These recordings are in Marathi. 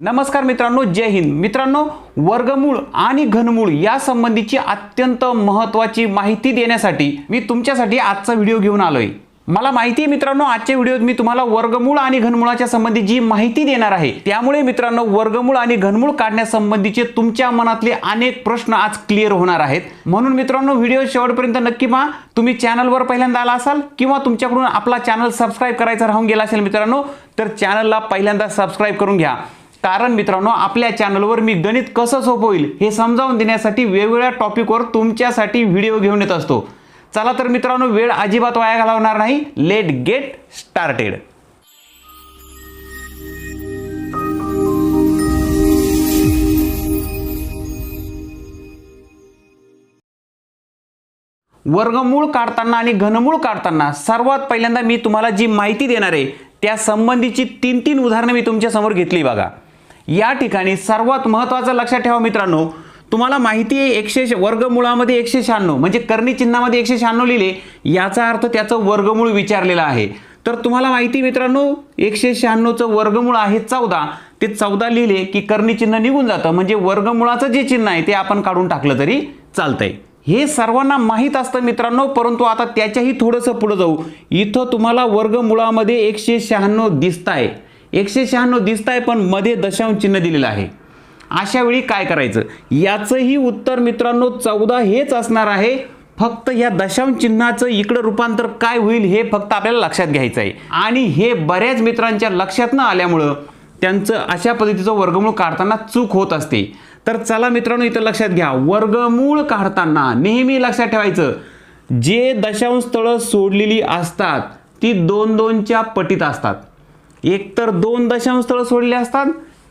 नमस्कार मित्रांनो जय हिंद. मित्रांनो वर्गमूळ आणि घनमूळ या संबंधीची अत्यंत महत्त्वाची माहिती देण्यासाठी मी तुमच्यासाठी आजचा व्हिडिओ घेऊन आलोय. मला माहिती आहे मित्रांनो आजच्या व्हिडिओत मी तुम्हाला वर्गमूळ आणि घनमुळाच्या संबंधी जी माहिती देणार आहे त्यामुळे मित्रांनो वर्गमूळ आणि घनमूळ काढण्यासंबंधीचे तुमच्या मनातले अनेक प्रश्न आज क्लिअर होणार आहेत. म्हणून मित्रांनो व्हिडिओ शेवटपर्यंत नक्की पहा. तुम्ही चॅनलवर पहिल्यांदा आला असाल किंवा तुमच्याकडून आपला चॅनल सबस्क्राईब करायचा राहून गेला असेल मित्रांनो तर चॅनलला पहिल्यांदा सबस्क्राईब करून घ्या. कारण मित्रांनो आपल्या चॅनलवर मी गणित कसं सोपं होईल हे समजावून देण्यासाठी वेगवेगळ्या टॉपिकवर तुमच्यासाठी व्हिडिओ घेऊन येत असतो. चला तर मित्रांनो वेळ अजिबात वाया घालवणार नाही. लेट गेट स्टार्टेड वर्गमूळ काढताना आणि घनमूळ काढताना सर्वात पहिल्यांदा मी तुम्हाला जी माहिती देणार आहे त्या संबंधीची तीन तीन उदाहरणं मी तुमच्यासमोर घेतली बघा. या ठिकाणी सर्वात महत्त्वाचं लक्षात ठेवा मित्रांनो तुम्हाला माहिती आहे एकशे वर्गमुळामध्ये एकशे शहाण्णव म्हणजे कर्णी चिन्हामध्ये एकशे शहाण्णव लिहिले याचा अर्थ त्याचं वर्गमूळ विचारलेलं आहे. तर तुम्हाला माहिती आहे मित्रांनो एकशे शहाण्णवचं वर्गमूळ आहे चौदा ते चौदा लिहिले की कर्णी चिन्ह निघून जातं म्हणजे वर्गमुळाचं जे चिन्ह आहे ते आपण काढून टाकलं तरी चालतंय. हे सर्वांना माहीत असतं मित्रांनो परंतु आता त्याच्याही थोडंसं पुढं जाऊ. इथं तुम्हाला वर्गमुळामध्ये एकशे शहाण्णव दिसत आहे एकशे शहाण्णव दिसत आहे पण मध्ये दशांश चिन्ह दिलेलं आहे. अशा वेळी काय करायचं? याचंही उत्तर मित्रांनो चौदा हेच असणार आहे. फक्त या दशांश चिन्हाचं इकडं रूपांतर काय होईल हे फक्त आपल्याला लक्षात घ्यायचं आहे आणि हे बऱ्याच मित्रांच्या लक्षात न आल्यामुळं त्यांचं अशा पद्धतीचं वर्गमूळ काढताना चूक होत असते. तर चला मित्रांनो इथं लक्षात घ्या. वर्गमूळ काढताना नेहमी लक्षात ठेवायचं. जे दशांश स्थळं सोडलेली असतात ती दोन दोनच्या पटीत असतात. एकतर दोन दशांश स्थळं सोडलेली असतात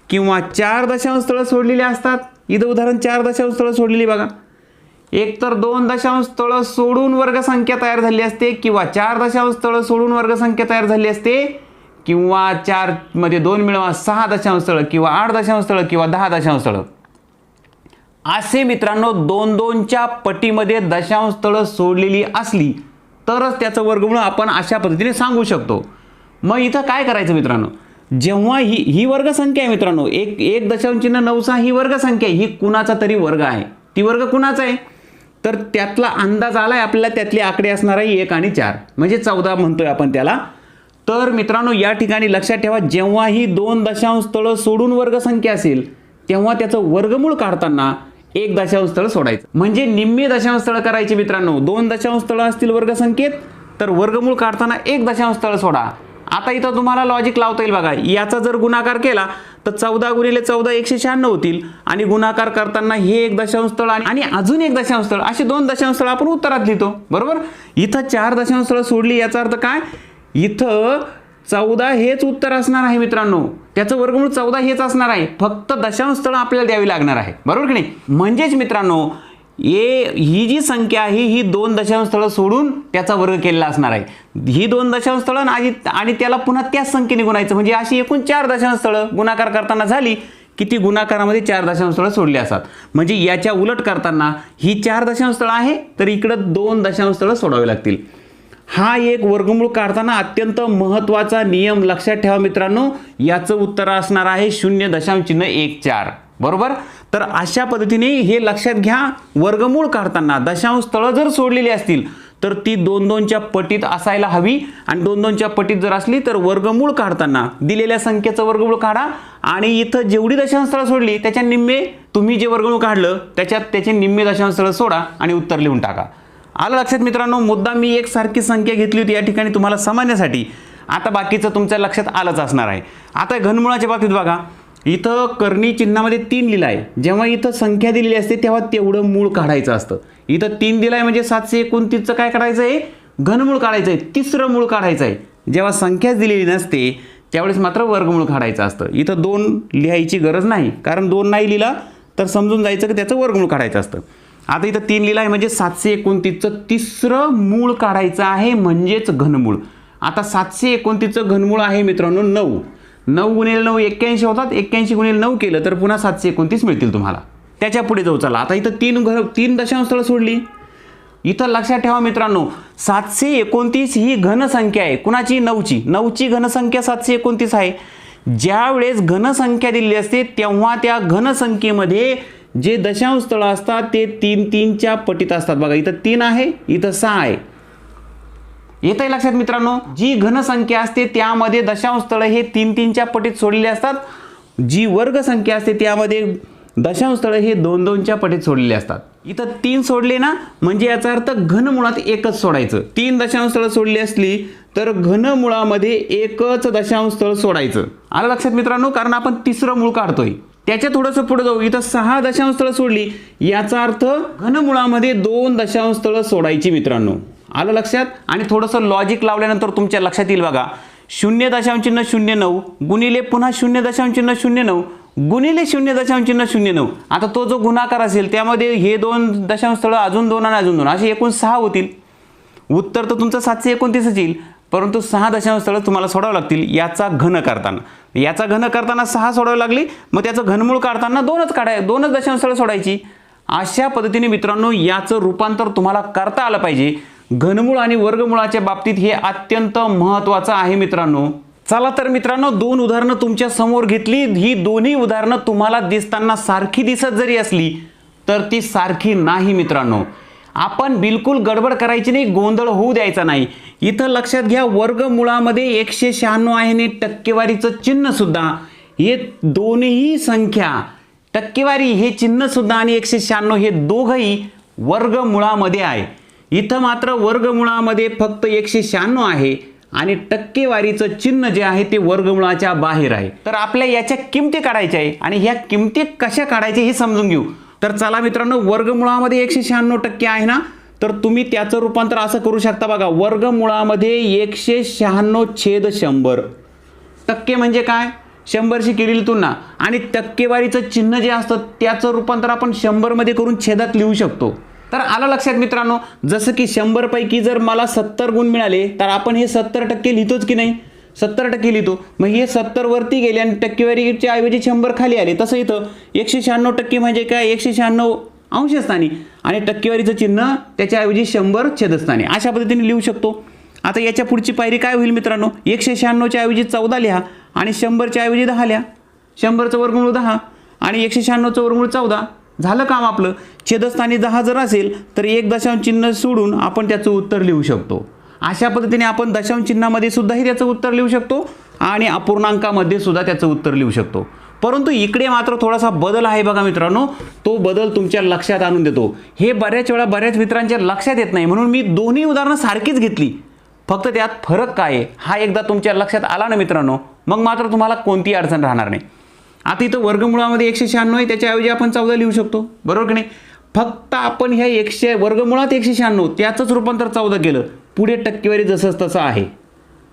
किंवा चार दशांश स्थळं सोडलेली असतात. इथं उदाहरण चार दशांश स्थळं सोडलेली बघा. एकतर दोन दशांश स्थळं सोडून वर्गसंख्या तयार झाली असते किंवा चार दशांश स्थळं सोडून वर्गसंख्या तयार झाली असते किंवा चारमध्ये दोन मिळवा सहा दशांश स्थळं किंवा आठ दशांश स्थळं किंवा दहा दशांश स्थळं. असे मित्रांनो दोन दोनच्या पटीमध्ये दशांश स्थळं सोडलेली असली तरच त्याचं वर्गमूळ आपण अशा पद्धतीने सांगू शकतो. मग इथं काय करायचं मित्रांनो? जेव्हा ही ही वर्गसंख्या आहे मित्रांनो एक एक दशांश चिन्ह ही वर्गसंख्या आहे ही कुणाचा तरी वर्ग आहे. ती वर्ग कुणाचा आहे? तर त्यातला अंदाज आलाय आपल्याला त्यातले आकडे असणार आहे एक आणि चार. म्हणजे चौदा म्हणतोय आपण त्याला. तर मित्रांनो या ठिकाणी लक्षात ठेवा जेव्हा ही दोन दशांश स्थळं सोडून वर्गसंख्या असेल तेव्हा त्याचं वर्गमूळ काढताना एक दशांश स्थळ सोडायचं. म्हणजे निम्मे दशांश स्थळ करायचे मित्रांनो. दोन दशांश स्थळं असतील वर्गसंख्येत तर वर्गमूळ काढताना एक दशांश स्थळ सोडा. आता इथं तुम्हाला लॉजिक लावता येईल बघा. याचा जर गुणाकार केला तर चौदा गुणिले चौदा एकशे शहाण्णव होतील. आणि गुणाकार करताना हे एक दशांशस्थळ आणि अजून एक दशांशस्थळ असे दोन दशांशस्थळ आपण उत्तरात लिहितो. बरोबर? इथं चार दशांश सोडली याचा अर्थ काय? इथं चौदा हेच उत्तर असणार आहे मित्रांनो. त्याचं वर्गमूळ चौदा हेच असणार आहे. फक्त दशांश आपल्याला द्यावी लागणार आहे. बरोबर की नाही? म्हणजेच मित्रांनो ए ही जी संख्या आहे ही दोन दशांश स्थळं सोडून त्याचा वर्ग केलेला असणार आहे. ही दोन दशांश स्थळं आणि आणि त्याला पुन्हा त्याच संख्येने गुणायचं. म्हणजे अशी एकूण चार दशांश स्थळं गुणाकार करताना झाली की ती गुणाकारामध्ये चार दशांश स्थळं सोडली असतात. म्हणजे याच्या उलट करताना ही चार दशांश स्थळं आहे तर इकडं दोन दशांश स्थळं सोडावी लागतील. हा एक वर्गमूळ काढताना अत्यंत महत्त्वाचा नियम लक्षात ठेवा मित्रांनो. याचं उत्तर असणार आहे शून्य दशांश चिन्ह एक चार. बरोबर? तर अशा पद्धतीने हे लक्षात घ्या. वर्गमूळ काढताना दशांश स्थळं जर सोडलेली असतील तर ती दोन दोनच्या पटीत असायला हवी. आणि दोन दोनच्या पटीत जर असली तर वर्गमूळ काढताना दिलेल्या संख्येचं वर्गमूळ काढा. आणि इथं जेवढी दशांश स्थळं सोडली त्याच्या निम्मे तुम्ही जे वर्गमूळ काढलं त्याच्यात त्याचे निम्मे दशांश स्थळं सोडा आणि उत्तर लिहून टाका. आलं लक्षात मित्रांनो? मुद्दा मी एक सारखी संख्या घेतली होती या ठिकाणी तुम्हाला समजण्यासाठी. आता बाकीचं तुमच्या लक्षात आलंच असणार आहे. आता घनमुळाच्या बाबतीत बघा. इथं कर्णी चिन्हामध्ये तीन लिहिलं आहे. जेव्हा इथं संख्या दिलेली असते तेव्हा तेवढं मूळ काढायचं असतं. इथं तीन दिलं आहे म्हणजे सातशे एकोणतीसचं काय काढायचं आहे? घनमूळ काढायचं आहे. तिसरं मूळ काढायचं आहे. जेव्हा संख्याच दिलेली नसते त्यावेळेस मात्र वर्गमूळ काढायचं असतं. इथं दोन लिहायची गरज नाही. कारण दोन नाही लिहिला तर समजून जायचं की त्याचं वर्गमूळ काढायचं असतं. आता इथं तीन लिहिलं आहे म्हणजे सातशे एकोणतीसचं तिसरं मूळ काढायचं आहे म्हणजेच घनमूळ. आता सातशे एकोणतीसचं घनमूळ आहे मित्रांनो नऊ. नऊ गुणिले नऊ एक्क्याऐंशी होतात. एक्क्याऐंशी गुणिले नऊ केलं तर पुन्हा सातशे एकोणतीस मिळतील तुम्हाला. त्याच्या पुढे जाऊ चला. आता इथं तीन घर तीन दशांशस्थळं सोडली. इथं लक्षात ठेवा मित्रांनो सातशे एकोणतीस ही घनसंख्या आहे. कुणाची? नऊची. नऊची घनसंख्या सातशे एकोणतीस आहे. ज्या वेळेस घनसंख्या दिलेली असते तेव्हा त्या घनसंख्येमध्ये जे दशांश स्थळं असतात ते तीन तीनच्या पटीत असतात. बघा इथं तीन आहे इथं सहा आहे. येत आहे लक्षात मित्रांनो जी घनसंख्या असते त्यामध्ये दशांश स्थळं हे तीन तीनच्या पटीत सोडलेले असतात. जी वर्ग संख्या असते त्यामध्ये दशांश स्थळं हे दोन दोनच्या पटीत सोडलेले असतात. इथं तीन सोडले ना म्हणजे याचा अर्थ घनमुळात एकच सोडायचं. तीन दशांश स्थळं सोडली असली तर घनमुळामध्ये एकच दशांश स्थळ सोडायचं. आलं लक्षात मित्रांनो? कारण आपण तिसरं मूळ काढतोय. त्याच्या थोडंसं पुढे जाऊ. इथं सहा दशांश स्थळं सोडली. याचा अर्थ घनमुळामध्ये दोन दशांश स्थळं सोडायची मित्रांनो. आलं लक्षात? आणि थोडंसं लॉजिक लावल्यानंतर तुमच्या लक्षात येईल बघा. शून्य दशांश चिन्ह शून्य नऊ गुणिले पुन्हा शून्य दशांश चिन्ह शून्य नऊ गुणिले शून्य दशांश चिन्ह शून्य नऊ. आता तो जो गुणाकार असेल त्यामध्ये हे दोन दशांश स्थळं अजून दोन आणि अजून दोन असे एकूण सहा होतील. उत्तर तर तुमचं सातशे एकोणतीसच येईल परंतु सहा दशांश स्थळं तुम्हाला सोडावं लागतील याचा घन करताना. याचा घन करताना सहा सोडावी लागली मग त्याचं घनमूळ काढताना दोनच काढाय दोनच दशांश स्थळं सोडायची. अशा पद्धतीने मित्रांनो याचं रूपांतर तुम्हाला करता आलं पाहिजे. घनमूळ आणि वर्गमुळाच्या बाबतीत हे अत्यंत महत्त्वाचं आहे मित्रांनो. चला तर मित्रांनो दोन उदाहरणं तुमच्यासमोर घेतली. ही दोन्ही उदाहरणं तुम्हाला दिसताना सारखी दिसत जरी असली तर ती सारखी नाही मित्रांनो. आपण बिलकुल गडबड करायची नाही गोंधळ होऊ द्यायचा नाही. इथं लक्षात घ्या वर्गमुळामध्ये एकशे शहाण्णव आहे आणि टक्केवारीचं चिन्हसुद्धा. हे दोन्ही संख्या टक्केवारी हे चिन्हसुद्धा आणि एकशे शहाण्णव हे दोघंही वर्गमुळामध्ये आहे. इथं मात्र वर्गमुळामध्ये फक्त एकशे शहाण्णव आहे आणि टक्केवारीचं चिन्ह जे आहे ते वर्गमुळाच्या बाहेर आहे. तर आपल्या याच्या किमती काढायच्या आहे आणि ह्या किमती कशा काढायच्या हे समजून घेऊ. तर चला मित्रांनो वर्गमुळामध्ये एकशे शहाण्णव टक्के आहे ना? तर तुम्ही त्याचं रूपांतर असं करू शकता बघा. वर्गमुळामध्ये एकशे शहाण्णव छेद शंभर. टक्के म्हणजे काय? शंभरशी केलेली तुलना. आणि टक्केवारीचं चिन्ह जे असतं त्याचं रूपांतर आपण शंभरमध्ये करून छेदात लिहू शकतो. तर आलं लक्षात मित्रांनो जसं की शंभरपैकी जर मला सत्तर गुण मिळाले तर आपण हे सत्तर टक्के लिहितोच की नाही? सत्तर टक्के लिहितो. मग हे सत्तर वरती गेले आणि टक्केवारीच्या ऐवजी शंभर खाली आले. तसं इथं एकशे शहाण्णव टक्के म्हणजे काय? एकशे शहाण्णव अंशस्थानी. आणि टक्केवारीचं चिन्ह त्याच्याऐवजी शंभर छेदस्थानी. अशा पद्धतीने लिहू शकतो. आता याच्या पुढची पायरी काय होईल मित्रांनो? एकशे शहाण्णवच्या ऐवजी चौदा लिहा आणि शंभरच्या ऐवजी दहा लिहा. शंभरचं वर्गमूळ दहा आणि एकशे शहाण्णवचं वर्गमूळ चौदा. झालं काम आपलं. छेदस्थानी दहा जर असेल तर एक दशांश चिन्ह सोडून आपण त्याचं उत्तर लिहू शकतो. अशा पद्धतीने आपण दशांश चिन्हामध्ये सुद्धाही त्याचं उत्तर लिहू शकतो आणि अपूर्णांकामध्ये सुद्धा त्याचं उत्तर लिहू शकतो. परंतु इकडे मात्र थोडासा बदल आहे बघा मित्रांनो. तो बदल तुमच्या लक्षात आणून देतो. हे बऱ्याच वेळा बऱ्याच मित्रांच्या लक्षात येत नाही. म्हणून मी दोन्ही उदाहरणं सारखीच घेतली. फक्त त्यात फरक काय आहे? हा एकदा तुमच्या लक्षात आला ना मित्रांनो मग मात्र तुम्हाला कोणतीही अडचण राहणार नाही. आता इथं वर्गमुळामध्ये एकशे शहाण्णव आहे त्याच्याऐवजी आपण चौदा लिहू शकतो. बरोबर की नाही? फक्त आपण ह्या एकशे वर्गमुळात एकशे शहाण्णव त्याचंच रूपांतर चौदा केलं. पुढे टक्केवारी जसंच तसं आहे.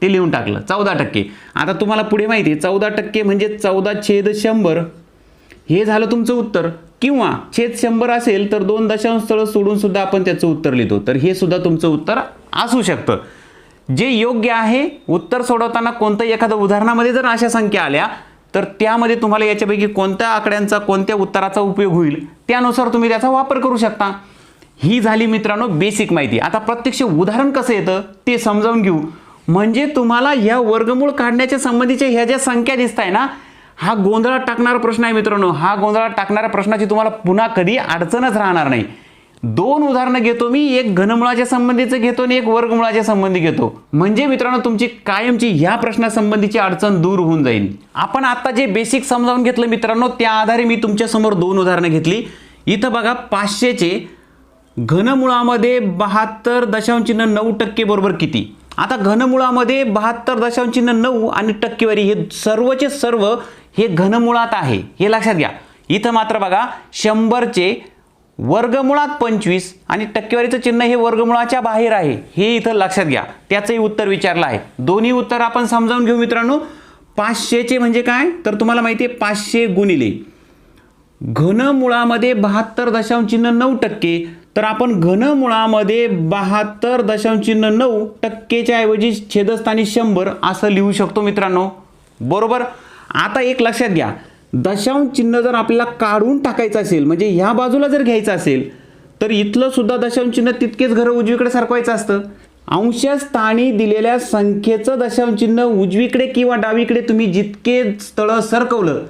ते लिहून टाकलं. चौदा टक्के. आता तुम्हाला पुढे माहिती आहे चौदा टक्के म्हणजे चौदा छेद शंभर. हे झालं तुमचं उत्तर. किंवा छेद शंभर असेल तर दोन दशांश स्थळं सोडून सुद्धा आपण त्याचं उत्तर लिहितो. तर हे सुद्धा तुमचं उत्तर असू शकतं. जे योग्य आहे उत्तर सोडवताना कोणतंही एखाद्या उदाहरणामध्ये जर अशा संख्या आल्या तर त्यामध्ये तुम्हाला याच्यापैकी कोणत्या आकड्यांचा कोणत्या उत्तराचा उपयोग होईल त्यानुसार तुम्ही त्याचा वापर करू शकता. ही झाली मित्रांनो बेसिक माहिती. आता प्रत्यक्ष उदाहरण कसं येतं ते समजावून घेऊ. म्हणजे तुम्हाला ह्या वर्गमूळ काढण्याच्या संबंधीच्या ह्या ज्या संख्या दिसत आहे ना हा गोंधळात टाकणारा प्रश्न आहे मित्रांनो. हा गोंधळात टाकणाऱ्या प्रश्नाची तुम्हाला पुन्हा कधी अडचणच राहणार नाही. दोन उदाहरणं घेतो मी एक घनमुळाच्या संबंधीचं घेतो आणि एक वर्गमुळाच्या संबंधी घेतो. म्हणजे मित्रांनो तुमची कायमची ह्या प्रश्नासंबंधीची अडचण दूर होऊन जाईल. आपण आता जे बेसिक समजावून घेतलं मित्रांनो त्या आधारे मी तुमच्यासमोर दोन उदाहरणं घेतली. इथं बघा पाचशेचे घनमुळामध्ये बहात्तर दशांचिन्ह नऊ टक्के बरोबर किती? आता घनमुळामध्ये बहात्तर दशांचिन्ह नऊ आणि टक्केवारी हे सर्वचे सर्व हे घनमुळात आहे. हे लक्षात घ्या. इथं मात्र बघा शंभरचे वर्गमुळात पंचवीस आणि टक्केवारीचं चिन्ह हे वर्गमुळाच्या बाहेर आहे. हे इथं लक्षात घ्या. त्याचंही उत्तर विचारलं आहे. दोन्ही उत्तर आपण समजावून घेऊ मित्रांनो. पाचशेचे म्हणजे काय? तर तुम्हाला माहिती आहे पाचशे गुणिले. घनमुळामध्ये बहात्तर दशांश चिन्ह नऊ टक्के. तर आपण घनमुळामध्ये बहात्तर दशांश चिन्ह नऊ टक्केच्या ऐवजी छेदस्थानी शंभर असं लिहू शकतो मित्रांनो. बरोबर? आता एक लक्षात घ्या. दशांश चिन्ह जर आपल्याला काढून टाकायचं असेल म्हणजे ह्या बाजूला जर घ्यायचं असेल तर इथलं सुद्धा दशांश चिन्ह तितकेच घरं उजवीकडे सरकवायचं असतं. अंशस्थानी दिलेल्या संख्येचं दशांश चिन्ह उजवीकडे किंवा डावीकडे तुम्ही जितके स्थळं सरकवलं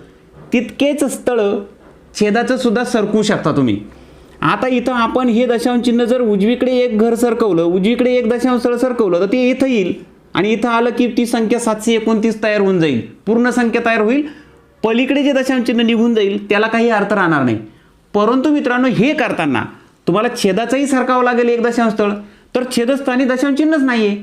तितकेच स्थळं छेदाचं सुद्धा सरकवू शकता तुम्ही. आता इथं आपण हे दशांश चिन्ह जर उजवीकडे एक घर सरकवलं उजवीकडे एक दशांश स्थळ सरकवलं तर ते इथं येईल. आणि इथं आलं की ती संख्या सातशे एकोणतीस तयार होऊन जाईल. पूर्ण संख्या तयार होईल. पलीकडे जे दशांचिन्ह निघून जाईल त्याला काही अर्थ राहणार नाही. परंतु मित्रांनो हे करताना तुम्हाला छेदाचंही सरकावं लागेल एक दशांशस्थळ. तर छेदस्थानी दशांचिन्हच नाही आहे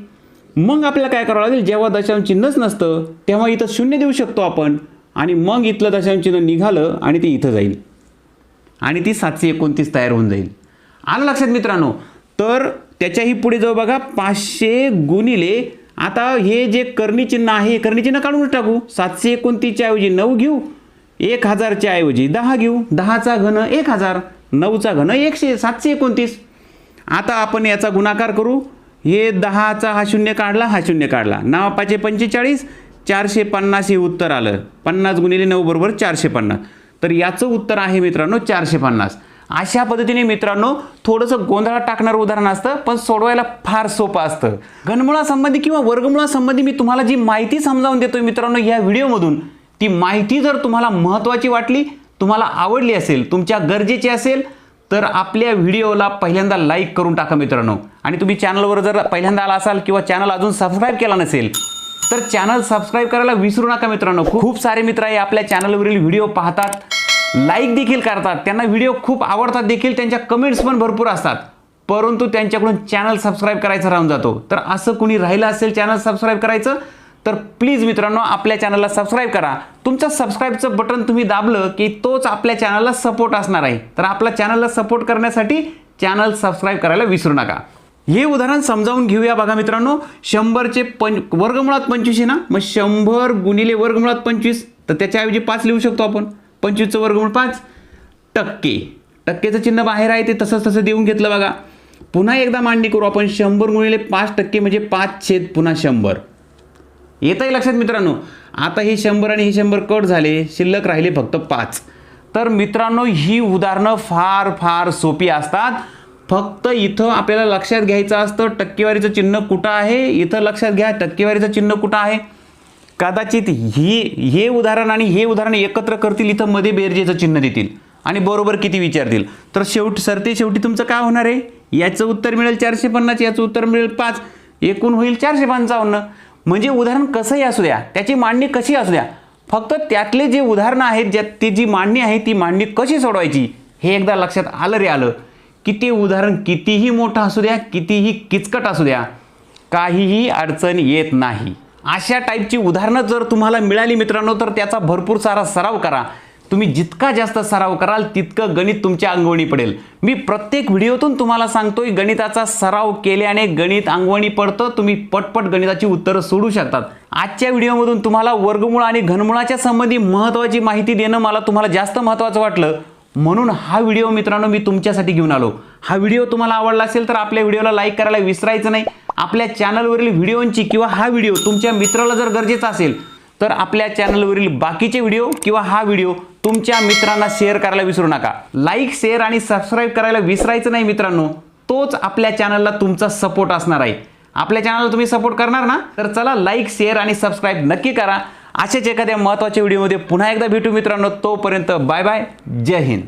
मग आपल्याला काय करावं लागेल? जेव्हा दशांचिन्हच नसतं तेव्हा इथं शून्य देऊ शकतो आपण. आणि मग इथलं दशांचिन्ह निघालं आणि ते इथं जाईल. आणि ती सातशे एकोणतीस तयार होऊन जाईल. आलं लक्षात मित्रांनो? तर त्याच्याही पुढे जाऊ बघा पाचशे गुणिले आता हे जे करणी चिन्ह आहे हे करणी चिन्ह काढून टाकू. सातशे एकोणतीसच्या ऐवजी नऊ घेऊ एक हजारच्या ऐवजी दहा घेऊ. दहाचा घन एक हजार नऊचा घन एकशे सातशे एकोणतीस. आता आपण याचा गुणाकार करू. हे दहाचा हा शून्य काढला हा शून्य काढला. नाव पाचशे पंचेचाळीस चारशे पन्नास हे उत्तर आलं. पन्नास गुणिले नऊ बरोबर चारशे पन्नास. तर याचं उत्तर आहे मित्रांनो चारशे पन्नास. अशा पद्धतीने मित्रांनो थोडंसं गोंधळात टाकणारं उदाहरण असतं पण सोडवायला फार सोपं असतं. घनमुळासंबंधी किंवा वर्गमुळासंबंधी मी तुम्हाला जी माहिती समजावून देतोय मित्रांनो या व्हिडिओमधून ती माहिती जर तुम्हाला महत्त्वाची वाटली तुम्हाला आवडली असेल तुमच्या गरजेची असेल तर आपल्या व्हिडिओला पहिल्यांदा लाईक करून टाका मित्रांनो. आणि तुम्ही चॅनलवर जर पहिल्यांदा आला असाल किंवा चॅनल अजून सबस्क्राईब केला नसेल तर चॅनल सबस्क्राईब करायला विसरू नका मित्रांनो. खूप सारे मित्र हे आपल्या चॅनलवरील व्हिडिओ पाहतात. लाईक देखील करतात. त्यांना व्हिडिओ खूप आवडतात देखील. त्यांच्या कमेंट्स पण भरपूर असतात. परंतु त्यांच्याकडून चॅनल सबस्क्राईब करायचं राहून जातो. तर असं कुणी राहिलं असेल चॅनल सबस्क्राईब करायचं तर प्लीज मित्रांनो आपल्या चॅनलला सबस्क्राईब करा. तुमचं सबस्क्राईबचं बटन तुम्ही दाबलं की तोच आपल्या चॅनलला सपोर्ट असणार आहे. तर आपल्या चॅनलला सपोर्ट करण्यासाठी चॅनल सबस्क्राईब करायला विसरू नका. हे उदाहरण समजावून घेऊया बघा मित्रांनो. शंभरचे पं वर्गमुळात पंचवीस आहे ना? मग शंभर गुणिले वर्गमुळात पंचवीस. तर त्याच्याऐवजी पाच लिहू शकतो आपण. पंचवीसचं वर्गमूळ पाच. टक्के. टक्केचं चिन्ह बाहेर आहे ते तसंच तसं देऊन घेतलं बघा. पुन्हा एकदा मांडणी करू आपण. शंभर गुणिले पाच टक्के म्हणजे पाच छेद पुन्हा शंभर. येतंय लक्षात मित्रांनो? आता हे शंभर आणि हे शंभर कट झाले. शिल्लक राहिले फक्त पाच. तर मित्रांनो ही उदाहरणं फार फार सोपी असतात. फक्त इथं आपल्याला लक्षात घ्यायचं असतं टक्केवारीचं चिन्ह कुठं आहे? इथं लक्षात घ्या टक्केवारीचं चिन्ह कुठं आहे? कदाचित ही हे उदाहरण आणि हे उदाहरण एकत्र करतील इथं मध्ये बेरजेचं चिन्ह देतील. आणि बरोबर किती विचारतील? तर शेवट सरते शेवटी तुमचं काय होणार आहे? याचं उत्तर मिळेल चारशे पन्नास याचं उत्तर मिळेल पाच. एकूण होईल चारशे पंचावन्न. म्हणजे उदाहरण कसंही असू द्या त्याची मांडणी कशी असू द्या फक्त त्यातले जे उदाहरणं आहेत ज्यात ती जी मांडणी आहे ती मांडणी कशी सोडवायची हे एकदा लक्षात आलं रे आलं. की ते उदाहरण कितीही मोठं असू द्या कितीही किचकट असू द्या काहीही अडचण येत नाही. अशा टाईपची उदाहरणं जर तुम्हाला मिळाली मित्रांनो तर त्याचा भरपूर सारा सराव करा. तुम्ही जितका जास्त सराव कराल तितकं गणित तुमच्या अंगवणी पडेल. मी प्रत्येक व्हिडिओतून तुम्हाला सांगतोय गणिताचा सराव केल्याने गणित अंगवणी पडतं तुम्ही पटपट गणिताची उत्तरं सोडू शकतात. आजच्या व्हिडिओमधून तुम्हाला वर्गमूळ आणि घनमुळाच्या संबंधी महत्त्वाची माहिती देणं मला तुम्हाला जास्त महत्त्वाचं वाटलं. म्हणून हा व्हिडिओ मित्रांनो मी तुमच्यासाठी घेऊन आलो. हा व्हिडिओ तुम्हाला आवडला असेल तर आपल्या व्हिडिओला लाईक करायला विसरायचं नाही. आपल्या चॅनलवरील व्हिडिओंची किंवा हा व्हिडिओ तुमच्या मित्राला जर गरजेचा असेल तर आपल्या चॅनलवरील बाकीचे व्हिडिओ किंवा हा व्हिडिओ तुमच्या मित्रांना शेअर करायला विसरू नका. लाईक शेअर आणि सबस्क्राईब करायला विसरायचं नाही मित्रांनो. तोच आपल्या चॅनलला तुमचा सपोर्ट असणार आहे. आपल्या चॅनलला तुम्ही सपोर्ट करणार ना? तर चला लाईक शेअर आणि सबस्क्राईब नक्की करा. अशाच एखाद्या महत्त्वाच्या व्हिडिओमध्ये पुन्हा एकदा भेटू मित्रांनो. तोपर्यंत बाय बाय जय हिंद.